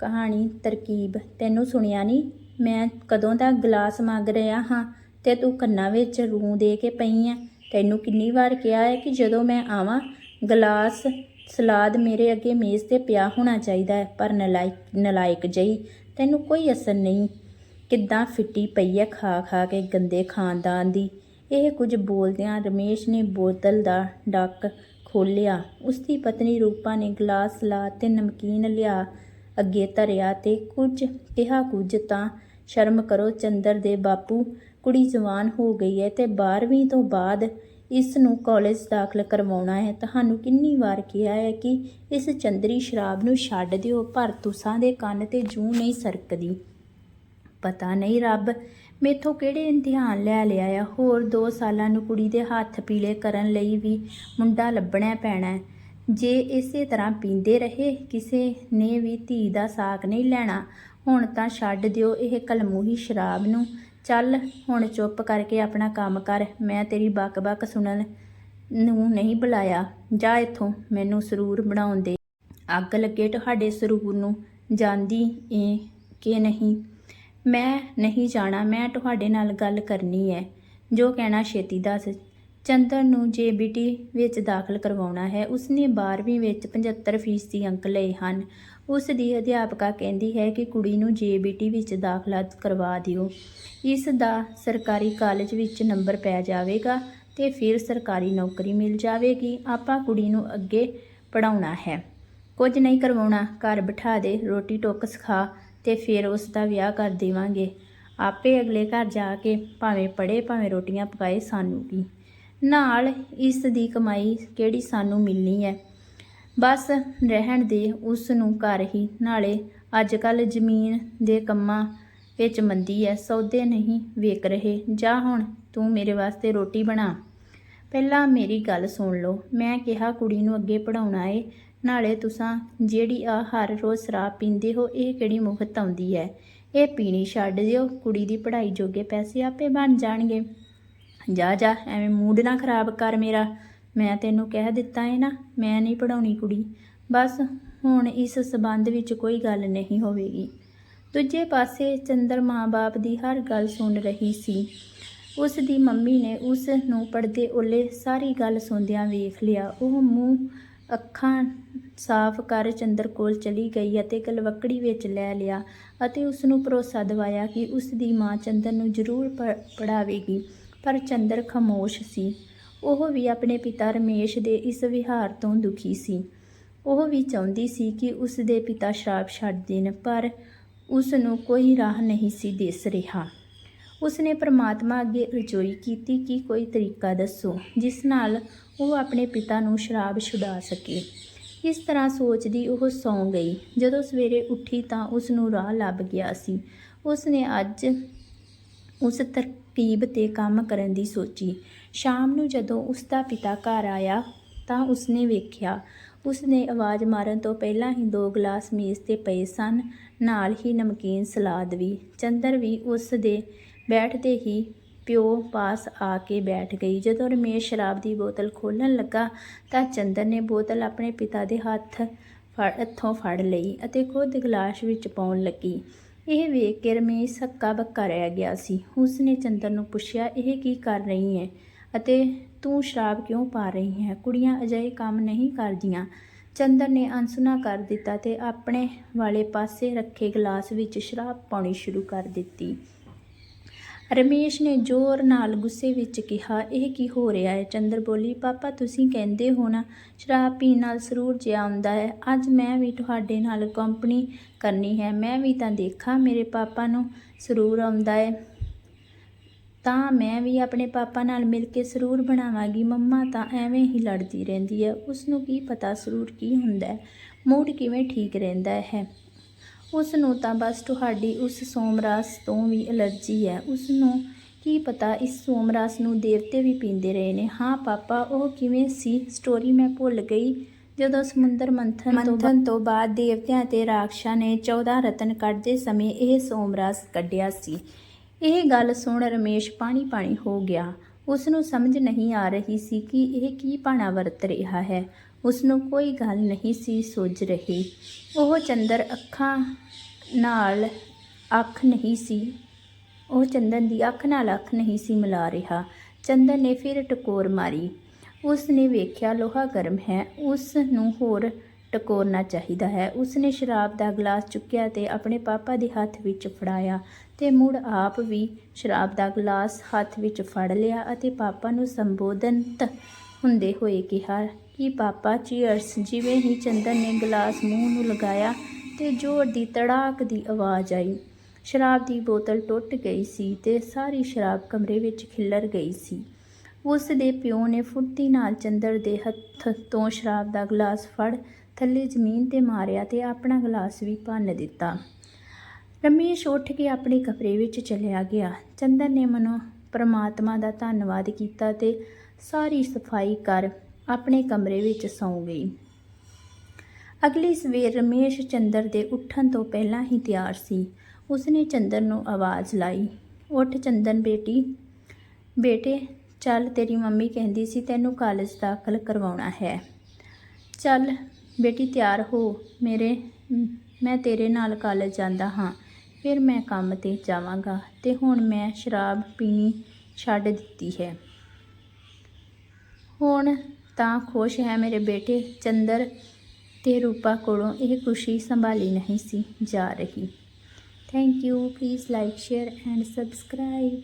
ਕਹਾਣੀ, ਤਰਕੀਬ ਤੈਨੂੰ ਸੁਣਿਆ ਨਹੀਂ ਮੈਂ ਕਦੋਂ ਦਾ ਗਲਾਸ ਮੰਗ ਰਿਹਾ ਹਾਂ ਤੇ ਤੂੰ ਕੰਨਾਂ ਵਿੱਚ ਰੂੰ ਦੇ ਕੇ ਪਈ ਐ। ਤੈਨੂੰ ਕਿੰਨੀ ਵਾਰ ਕਿਹਾ ਹੈ ਕਿ ਜਦੋਂ ਮੈਂ ਆਵਾਂ, ਗਲਾਸ ਸਲਾਦ ਮੇਰੇ ਅੱਗੇ ਮੇਜ਼ ਤੇ ਪਿਆ ਹੋਣਾ ਚਾਹੀਦਾ ਹੈ, ਪਰ ਨਲਾਇਕ ਨਲਾਇਕ ਜਈ, ਤੈਨੂੰ ਕੋਈ ਅਸਰ ਨਹੀਂ। ਕਿੱਦਾਂ ਫਿੱਟੀ ਪਈ ਹੈ ਖਾ ਖਾ ਕੇ ਗੰਦੇ ਖਾਨਦਾਨ ਦੀ। ਇਹ ਕੁਝ ਬੋਲਦਿਆਂ ਰਮੇਸ਼ ਨੇ ਬੋਤਲ ਦਾ ਡੱਕ ਖੋਲ੍ਹਿਆ। ਉਸ ਦੀ ਪਤਨੀ ਰੂਪਾ ਨੇ ਗਲਾਸ ਸਲਾਦ ਤੇ ਨਮਕੀਨ ਲਿਆ ਅੱਗੇ ਧਰਿਆ ਤੇ ਕੁਝ ਕਿਹਾ ਕੁਝ ਤਾਂ, ਸ਼ਰਮ ਕਰੋ ਚੰਦਰ ਦੇ ਬਾਪੂ, ਕੁੜੀ ਜਵਾਨ ਹੋ ਗਈ ਹੈ ਤੇ 12ਵੀਂ ਤੋਂ ਬਾਅਦ ਇਸ ਨੂੰ ਕਾਲਜ ਦਾਖਲ ਕਰਵਾਉਣਾ ਹੈ। ਤੁਹਾਨੂੰ ਕਿੰਨੀ ਵਾਰ ਕਿਹਾ ਹੈ ਕਿ ਇਸ ਚੰਦਰੀ ਸ਼ਰਾਬ ਨੂੰ ਛੱਡ ਦਿਓ, ਪਰ ਤੁਸਾਂ ਦੇ ਕੰਨ ਤੇ ਜੂ ਨਹੀਂ ਸਰਕਦੀ। ਪਤਾ ਨਹੀਂ ਰੱਬ, ਮੇਥੋਂ ਕਿਹੜੇ ਇਮਤਿਹਾਨ ਲੈ ਲਿਆ ਆ ਹੋਰ 2 ਸਾਲਾਂ ਨੂੰ ਕੁੜੀ ਦੇ ਹੱਥ ਪੀਲੇ ਕਰਨ ਲਈ ਵੀ ਮੁੰਡਾ ਲੱਭਣਾ ਪੈਣਾ ਹੈ। ਜੇ ਇਸੇ ਤਰ੍ਹਾਂ ਪੀਂਦੇ ਰਹੇ, ਕਿਸੇ ਨੇ ਵੀ ਧੀ ਦਾ ਸਾਕ ਨਹੀਂ ਲੈਣਾ, ਹੁਣ ਤਾਂ ਛੱਡ ਦਿਓ ਇਹ ਕਲਮੂਹੀ ਸ਼ਰਾਬ ਨੂੰ। ਚੱਲ, ਹੁਣ ਚੁੱਪ ਕਰਕੇ ਆਪਣਾ ਕੰਮ ਕਰ, ਮੈਂ ਤੇਰੀ ਬਕ-ਬਕ ਸੁਣਨ ਨੂੰ ਨਹੀਂ ਬੁਲਾਇਆ। ਜਾ ਇੱਥੋਂ, ਮੈਨੂੰ ਸਰੂਰ ਬਣਾਉਣ ਦੇ। ਅੱਗ ਲੱਗੇ ਤੁਹਾਡੇ ਸਰੂਰ ਨੂੰ। ਜਾਂਦੀ ਏ ਕਿ ਨਹੀਂ? ਮੈਂ ਨਹੀਂ ਜਾਣਾ, ਮੈਂ ਤੁਹਾਡੇ ਨਾਲ ਗੱਲ ਕਰਨੀ ਹੈ ਜੋ ਕਹਿਣਾ ਛੇਤੀ ਦੱਸ। ਚੰਦਰ ਨੂੰ ਜੇਬੀਟੀ ਵਿੱਚ ਦਾਖਲ ਕਰਵਾਉਣਾ ਹੈ, ਉਸਨੇ 12ਵੀਂ ਵਿੱਚ 75% ਅੰਕ ਲਏ ਹਨ। ਉਸ ਦੀ ਅਧਿਆਪਕਾ ਕਹਿੰਦੀ ਹੈ ਕਿ ਕੁੜੀ ਨੂੰ ਜੇਬੀਟੀ ਵਿੱਚ ਦਾਖਲਾ ਕਰਵਾ ਦਿਓ। ਇਸ ਦਾ ਸਰਕਾਰੀ ਕਾਲਜ ਵਿੱਚ ਨੰਬਰ ਪੈ ਜਾਵੇਗਾ ਤੇ ਫਿਰ ਸਰਕਾਰੀ ਨੌਕਰੀ ਮਿਲ ਜਾਵੇਗੀ। ਆਪਾਂ ਕੁੜੀ ਨੂੰ ਅੱਗੇ ਪੜਾਉਣਾ ਹੈ। ਕੁਝ ਨਹੀਂ ਕਰਵਾਉਣਾ, ਘਰ ਬਿਠਾ ਦੇ, ਰੋਟੀ ਟੁੱਕ ਸਿਖਾ ਤੇ ਫਿਰ ਉਸ ਦਾ ਵਿਆਹ ਕਰ ਦੇਵਾਂਗੇ। ਆਪੇ ਅਗਲੇ ਘਰ ਜਾ ਕੇ ਭਾਵੇਂ ਪੜੇ ਭਾਵੇਂ ਰੋਟੀਆਂ ਪਕਾਏ ਸਾਨੂੰ ਕੀ ਨਾਲ ਇਸ ਦੀ ਕਮਾਈ ਕਿਹੜੀ ਸਾਨੂੰ ਮਿਲਣੀ ਹੈ? ਬਸ ਰਹਿਣ ਦੇ ਉਸ ਨੂੰ ਘਰ ਹੀ। ਨਾਲੇ ਅੱਜ ਕੱਲ ਜ਼ਮੀਨ ਦੇ ਕੰਮਾਂ ਵਿੱਚ ਮੰਦੀ ਹੈ। ਸੌਦੇ ਨਹੀਂ ਵੇਖ ਰਹੇ। ਜਾ ਹੁਣ ਤੂੰ ਮੇਰੇ ਵਾਸਤੇ ਰੋਟੀ ਬਣਾ। ਪਹਿਲਾਂ ਮੇਰੀ ਗੱਲ ਸੁਣ ਲਓ। ਮੈਂ ਕਿਹਾ ਕੁੜੀ ਨੂੰ ਅੱਗੇ ਪੜਾਉਣਾ ਏ। ਨਾਲੇ ਤੁਸਾਂ ਜਿਹੜੀ ਆ ਹਰ ਰੋਜ਼ ਸ਼ਰਾਬ ਪੀਂਦੇ ਹੋ, ਇਹ ਕਿਹੜੀ ਮੁਫਤ ਆਉਂਦੀ ਹੈ? ਇਹ ਪੀਣੀ ਛੱਡ ਦਿਓ। ਕੁੜੀ ਦੀ ਪੜ੍ਹਾਈ ਜੋਗੇ ਪੈਸੇ ਆਪੇ ਬਣ ਜਾਣਗੇ। ਜਾ ਜਾ, ਐਵੇਂ ਮੂਡ ਨਾ ਖਰਾਬ ਕਰ ਮੇਰਾ। ਮੈਂ ਤੈਨੂੰ ਕਹਿ ਦਿੱਤਾ ਏ ਨਾ, ਮੈਂ ਨਹੀਂ ਪੜਾਉਣੀ ਕੁੜੀ। ਬਸ ਹੁਣ ਇਸ ਸਬੰਧ ਵਿੱਚ ਕੋਈ ਗੱਲ ਨਹੀਂ ਹੋਵੇਗੀ। ਦੂਜੇ ਪਾਸੇ ਚੰਦਰ ਮਾਂ-ਬਾਪ ਦੀ ਹਰ ਗੱਲ ਸੁਣ ਰਹੀ ਸੀ। ਉਸ ਦੀ ਮੰਮੀ ਨੇ ਉਸ ਨੂੰ ਪੜਦੇ ਓਲੇ ਸਾਰੀ ਗੱਲ ਸੁਣਦਿਆਂ ਵੇਖ ਲਿਆ। ਉਹ ਮੂੰਹ ਅੱਖਾਂ ਸਾਫ਼ ਕਰ ਚੰਦਰ ਕੋਲ ਚਲੀ ਗਈ ਅਤੇ ਗਲਵੱਕੜੀ ਵਿੱਚ ਲੈ ਲਿਆ ਅਤੇ ਉਸ ਨੂੰ ਭਰੋਸਾ ਦਿਵਾਇਆ ਕਿ ਉਸ ਦੀ ਮਾਂ ਚੰਦਰ ਨੂੰ ਜ਼ਰੂਰ ਪ- ਪੜ੍ਹਾਵੇਗੀ। ਪਰ ਚੰਦਰ ਖਾਮੋਸ਼ ਸੀ। ਉਹ ਵੀ ਆਪਣੇ ਪਿਤਾ ਰਮੇਸ਼ ਦੇ ਇਸ ਵਿਹਾਰ ਤੋਂ ਦੁਖੀ ਸੀ। ਉਹ ਵੀ ਚਾਹੁੰਦੀ ਸੀ ਕਿ ਉਸ ਦੇ ਪਿਤਾ ਸ਼ਰਾਬ ਛੱਡ ਦੇਣ, ਪਰ ਉਸ ਨੂੰ ਕੋਈ ਰਾਹ ਨਹੀਂ ਸੀ ਦਿਸ ਰਿਹਾ। ਉਸਨੇ ਪ੍ਰਮਾਤਮਾ ਅੱਗੇ ਅਰਜ਼ੋਈ ਕੀਤੀ ਕਿ ਕੋਈ ਤਰੀਕਾ ਦੱਸੋ, ਜਿਸ ਨਾਲ ਉਹ ਆਪਣੇ ਪਿਤਾ ਨੂੰ ਸ਼ਰਾਬ ਛੁਡਾ ਸਕੇ। ਇਸ ਤਰ੍ਹਾਂ ਸੋਚਦੀ ਉਹ ਸੌਂ ਗਈ। ਜਦੋਂ ਸਵੇਰੇ ਉੱਠੀ ਤਾਂ ਉਸ ਨੂੰ ਰਾਹ ਲੱਭ ਗਿਆ ਸੀ। ਉਸਨੇ ਅੱਜ ਉਸ ਤਰ ਟੀਬ ਤੇ ਕੰਮ ਕਰਨ ਦੀ ਸੋਚੀ। ਸ਼ਾਮ ਨੂੰ ਜਦੋਂ ਉਸ ਦਾ ਪਿਤਾ ਘਰ ਆਇਆ ਤਾਂ ਉਸਨੇ ਵੇਖਿਆ, ਉਸਨੇ ਆਵਾਜ਼ ਮਾਰਨ ਤੋਂ ਪਹਿਲਾਂ ਹੀ ਦੋ ਗਲਾਸ ਮੇਜ਼ ਤੇ ਪਏ ਸਨ, ਨਾਲ ਹੀ ਨਮਕੀਨ ਸਲਾਦ ਵੀ। ਚੰਦਰ ਵੀ ਉਸ ਦੇ ਬੈਠਦੇ ਹੀ ਪਿਓ ਪਾਸ ਆ ਕੇ ਬੈਠ ਗਈ। ਜਦੋਂ ਰਮੇਸ਼ ਸ਼ਰਾਬ ਦੀ ਬੋਤਲ ਖੋਲ੍ਹਣ ਲੱਗਾ ਤਾਂ ਚੰਦਰ ਨੇ ਬੋਤਲ ਆਪਣੇ ਪਿਤਾ ਦੇ ਹੱਥ ਫੜ, ਹੱਥੋਂ ਫੜ ਲਈ ਅਤੇ ਖੁਦ ਗਲਾਸ ਵਿੱਚ ਪਾਉਣ ਲੱਗੀ। ਇਹ ਵੇਖ ਕੇ ਰਮੇਸ਼ ਹੱਕਾ ਬੱਕਾ ਰਹਿ ਗਿਆ ਸੀ। ਉਸ ਨੇ ਚੰਦਰ ਨੂੰ ਪੁੱਛਿਆ, ਇਹ ਕੀ ਕਰ ਰਹੀ ਹੈ ਅਤੇ ਤੂੰ ਸ਼ਰਾਬ ਕਿਉਂ ਪਾ ਰਹੀ ਹੈ ਕੁੜੀਆਂ ਅਜਿਹੇ ਕੰਮ ਨਹੀਂ ਕਰਦੀਆਂ ਚੰਦਰ ਨੇ ਅਨਸੁਣਾ ਕਰ ਦਿੱਤਾ ਤੇ ਆਪਣੇ ਵਾਲੇ ਪਾਸੇ ਰੱਖੇ ਗਲਾਸ ਵਿੱਚ ਸ਼ਰਾਬ ਪਾਉਣੀ ਸ਼ੁਰੂ ਕਰ ਦਿੱਤੀ। ਰਮੇਸ਼ ਨੇ ਜ਼ੋਰ ਨਾਲ ਗੁੱਸੇ ਵਿੱਚ ਕਿਹਾ, ਇਹ ਕੀ ਹੋ ਰਿਹਾ ਹੈ? ਚੰਦਰ ਬੋਲੀ, ਪਾਪਾ, ਤੁਸੀਂ ਕਹਿੰਦੇ ਹੋ ਨਾ, ਸ਼ਰਾਬ ਪੀਣ ਨਾਲ ਸਰੂਰ ਜਿਹਾ ਆਉਂਦਾ ਹੈ। ਅੱਜ ਮੈਂ ਵੀ ਤੁਹਾਡੇ ਨਾਲ ਕੰਪਨੀ ਕਰਨੀ ਹੈ। ਮੈਂ ਵੀ ਤਾਂ ਦੇਖਾਂ, ਮੇਰੇ ਪਾਪਾ ਨੂੰ ਸਰੂਰ ਆਉਂਦਾ ਹੈ। ਤਾਂ ਮੈਂ ਵੀ ਆਪਣੇ ਪਾਪਾ ਨਾਲ ਮਿਲ ਕੇ ਸਰੂਰ ਬਣਾਵਾਂਗੀ। ਮੰਮਾ ਤਾਂ ਐਵੇਂ ਹੀ ਲੜਦੀ ਰਹਿੰਦੀ ਹੈ। ਉਸ ਨੂੰ ਕੀ ਪਤਾ ਸਰੂਰ ਕੀ ਹੁੰਦਾ ਹੈ? ਮੂਡ ਕਿਵੇਂ ਠੀਕ ਰਹਿੰਦਾ ਹੈ? ਉਸ ਨੂੰ ਤਾਂ ਬਸ ਤੁਹਾਡੀ ਉਸ ਸੋਮਰਾਸ ਤੋਂ ਵੀ ਅਲਰਜੀ ਹੈ। ਉਸ ਨੂੰ ਕੀ ਪਤਾ ਇਸ ਸੋਮਰਾਸ ਨੂੰ ਦੇਵਤੇ ਵੀ ਪੀਂਦੇ ਰਹੇ ਨੇ। ਹਾਂ ਪਾਪਾ ਉਹ ਕਿਵੇਂ ਸੀ? ਸਟੋਰੀ ਮੈਂ ਭੁੱਲ ਗਈ। ਜਦੋਂ ਸਮੁੰਦਰ ਮੰਥਨ ਤੋਂ ਮੰਥਨ ਤੋਂ ਬਾਅਦ ਦੇਵਤਿਆਂ ਤੇ ਰਾਖਸ਼ਾਂ ਨੇ 14 ਰਤਨ ਕੱਢਦੇ ਸਮੇਂ ਇਹ ਸੋਮਰਾਸ ਕੱਢਿਆ ਸੀ। ਇਹ ਗੱਲ ਸੁਣ ਰਮੇਸ਼ ਪਾਣੀ ਪਾਣੀ ਹੋ ਗਿਆ। ਉਸ ਨੂੰ ਸਮਝ ਨਹੀਂ ਆ ਰਹੀ ਸੀ ਕਿ ਇਹ ਕੀ ਭਾਣਾ ਵਰਤ ਰਿਹਾ ਹੈ। ਉਸ ਨੂੰ ਕੋਈ ਗੱਲ ਨਹੀਂ ਸੀ ਸੁੱਝ ਰਹੀ। ਉਹ ਚੰਦਰ ਅੱਖਾਂ ਨਾਲ ਅੱਖ ਨਹੀਂ ਸੀ, ਉਹ ਚੰਦਨ ਦੀ ਅੱਖ ਨਾਲ ਅੱਖ ਨਹੀਂ ਸੀ ਮਿਲਾ ਰਿਹਾ। ਚੰਦਨ ਨੇ ਫਿਰ ਟਕੋਰ ਮਾਰੀ। ਉਸ ਨੇ ਵੇਖਿਆ ਲੋਹਾ ਗਰਮ ਹੈ ਉਸ ਨੂੰ ਹੋਰ ਟਕੋਰਨਾ ਚਾਹੀਦਾ ਹੈ। ਉਸ ਨੇ ਸ਼ਰਾਬ ਦਾ ਗਲਾਸ ਚੁੱਕਿਆ ਤੇ ਆਪਣੇ ਪਾਪਾ ਦੇ ਹੱਥ ਵਿੱਚ ਫੜਾਇਆ ਤੇ ਮੁੜ ਆਪ ਵੀ ਸ਼ਰਾਬ ਦਾ ਗਲਾਸ ਹੱਥ ਵਿੱਚ ਫੜ ਲਿਆ ਅਤੇ ਪਾਪਾ ਨੂੰ ਸੰਬੋਧਨਤ ਹੁੰਦੇ ਹੋਏ ਕਿਹਾ, ਕਿ ਪਾਪਾ ਚੀਅਰਸ ਜਿਵੇਂ ਹੀ ਚੰਦਨ ਨੇ ਗਲਾਸ ਮੂੰਹ ਨੂੰ ਲਗਾਇਆ ਤੇ ਜ਼ੋਰ ਦੀ ਤੜਾਕ ਦੀ ਆਵਾਜ਼ ਆਈ। ਸ਼ਰਾਬ ਦੀ ਬੋਤਲ ਟੁੱਟ ਗਈ ਸੀ ਤੇ ਸਾਰੀ ਸ਼ਰਾਬ ਕਮਰੇ ਵਿੱਚ ਖਿੱਲਰ ਗਈ ਸੀ। ਉਸ ਦੇ ਪਿਓ ਨੇ ਫੁਰਤੀ ਨਾਲ ਚੰਦਰ ਦੇ ਹੱਥ ਤੋਂ ਸ਼ਰਾਬ ਦਾ ਗਲਾਸ ਫੜ, ਥੱਲੇ ਜ਼ਮੀਨ ਤੇ ਮਾਰਿਆ ਤੇ ਆਪਣਾ ਗਲਾਸ ਵੀ ਭੰਨ ਦਿੱਤਾ। ਰਮੇਸ਼ ਉੱਠ ਕੇ ਆਪਣੇ ਕਮਰੇ ਵਿੱਚ ਚਲਿਆ ਗਿਆ। ਚੰਦਰ ਨੇ ਮਨੋ ਪਰਮਾਤਮਾ ਦਾ ਧੰਨਵਾਦ ਕੀਤਾ ਤੇ ਸਾਰੀ ਸਫ਼ਾਈ ਕਰ ਆਪਣੇ ਕਮਰੇ ਵਿੱਚ ਸੌਂ ਗਈ। ਅਗਲੀ ਸਵੇਰ ਰਮੇਸ਼ ਚੰਦਰ ਦੇ ਉੱਠਣ ਤੋਂ ਪਹਿਲਾਂ ਹੀ ਤਿਆਰ ਸੀ। ਉਸਨੇ ਚੰਦਰ ਨੂੰ ਆਵਾਜ਼ ਲਾਈ, ਉੱਠ ਚੰਦਨ ਬੇਟੀ। ਬੇਟੇ, ਚੱਲ, ਤੇਰੀ ਮੰਮੀ ਕਹਿੰਦੀ ਸੀ ਤੈਨੂੰ ਕਾਲਜ ਦਾਖਲ ਕਰਵਾਉਣਾ ਹੈ। ਚੱਲ, ਬੇਟੀ, ਤਿਆਰ ਹੋ। ਮੇਰੇ, ਮੈਂ ਤੇਰੇ ਨਾਲ ਕਾਲਜ ਜਾਂਦਾ ਹਾਂ। ਫਿਰ ਮੈਂ ਕੰਮ ਤੇ ਜਾਵਾਂਗਾ ਤੇ ਹੁਣ ਮੈਂ ਸ਼ਰਾਬ ਪੀਣੀ ਛੱਡ ਦਿੱਤੀ ਹੈ। ਹੁਣ ਤਾਂ ਖੁਸ਼ ਹੈ ਮੇਰੇ ਬੇਟੇ, ਚੰਦਰ ਤੇ ਰੂਪਾ ਕੋਲੋਂ ਇਹ ਖੁਸ਼ੀ ਸੰਭਾਲੀ ਨਹੀਂ ਸੀ ਜਾ ਰਹੀ। Thank you please like share and subscribe